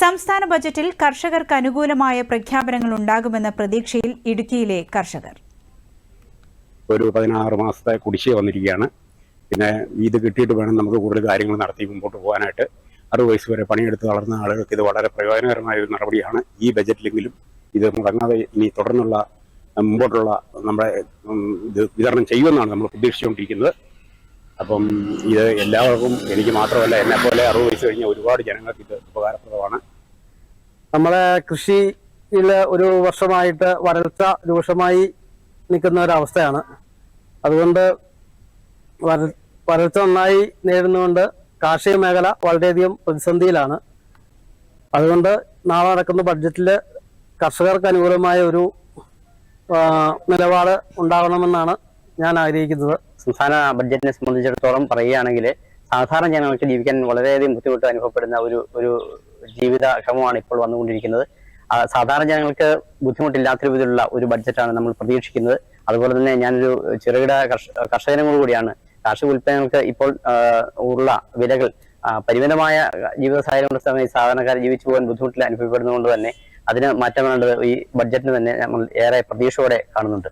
സംസ്ഥാന ബജറ്റിൽ കർഷകർക്ക് അനുകൂലമായ പ്രഖ്യാപനങ്ങൾ ഉണ്ടാകുമെന്ന പ്രതീക്ഷയിൽ ഇടുക്കിയിലെ കർഷകർ. ഒരു പതിനാറ് മാസത്തെ കുടിശ്ശിക വന്നിരിക്കുകയാണ്. പിന്നെ ഇത് കിട്ടിയിട്ട് വേണം നമുക്ക് കൂടുതൽ കാര്യങ്ങൾ നടത്തി മുമ്പോട്ട് പോകാനായിട്ട്. അറുപത് വയസ്സ് വരെ പണിയെടുത്ത് വളർന്ന ആളുകൾക്ക് ഇത് വളരെ പ്രയോജനകരമായ ഒരു നടപടിയാണ് ഈ ബജറ്റിലെങ്കിലും ഇത് മുടങ്ങാതെ ഇനി തുടർന്നുള്ള മുമ്പോട്ടുള്ള നമ്മുടെ ഇത് വിതരണം ചെയ്യുമെന്നാണ് നമ്മൾ പ്രതീക്ഷിച്ചുകൊണ്ടിരിക്കുന്നത്. അപ്പം ഇത് എല്ലാവർക്കും എനിക്ക് മാത്രമല്ല എന്നെ പോലെ അറുപത് വയസ്സ് കഴിഞ്ഞ ഒരുപാട് ജനങ്ങൾക്ക് ഇത് ഉപകാരപ്രദമാണ്. നമ്മളെ കൃഷിയിൽ ഒരു വർഷമായിട്ട് വരൾച്ച രൂക്ഷമായി നിൽക്കുന്ന ഒരവസ്ഥയാണ്. അതുകൊണ്ട് വര വരൾച്ച നന്നായി നേരിടുന്നതുകൊണ്ട് കാർഷിക മേഖല വളരെയധികം പ്രതിസന്ധിയിലാണ്. അതുകൊണ്ട് നാളെ നടക്കുന്ന ബഡ്ജറ്റിൽ കർഷകർക്ക് അനുകൂലമായ ഒരു നിലപാട് ഉണ്ടാകണമെന്നാണ് ഞാൻ ആഗ്രഹിക്കുന്നത്. സംസ്ഥാന ബഡ്ജറ്റിനെ സംബന്ധിച്ചിടത്തോളം പറയുകയാണെങ്കിൽ സാധാരണ ജനങ്ങൾക്ക് ജീവിക്കാൻ വളരെയധികം ബുദ്ധിമുട്ട് അനുഭവപ്പെടുന്ന ഒരു ഒരു ജീവിത ക്രമമാണ് ഇപ്പോൾ വന്നുകൊണ്ടിരിക്കുന്നത്. സാധാരണ ജനങ്ങൾക്ക് ബുദ്ധിമുട്ടില്ലാത്ത രീതിയിലുള്ള ഒരു ബഡ്ജറ്റാണ് നമ്മൾ പ്രതീക്ഷിക്കുന്നത്. അതുപോലെ തന്നെ ഞാനൊരു ചെറുകിട കർഷ കർഷകനും കൂടിയാണ്. കാർഷിക ഉൽപ്പന്നങ്ങൾക്ക് ഇപ്പോൾ ഉള്ള വിലകൾ പരിമിതമായ ജീവിത സാഹചര്യങ്ങളുടെ സമയം സാധാരണക്കാർ ജീവിച്ചു പോകാൻ ബുദ്ധിമുട്ടിൽ അനുഭവപ്പെടുന്നതുകൊണ്ട് തന്നെ അതിന് മാറ്റം വേണ്ടത് ഈ ബഡ്ജറ്റിന് തന്നെ നമ്മൾ ഏറെ പ്രതീക്ഷയോടെ കാണുന്നുണ്ട്.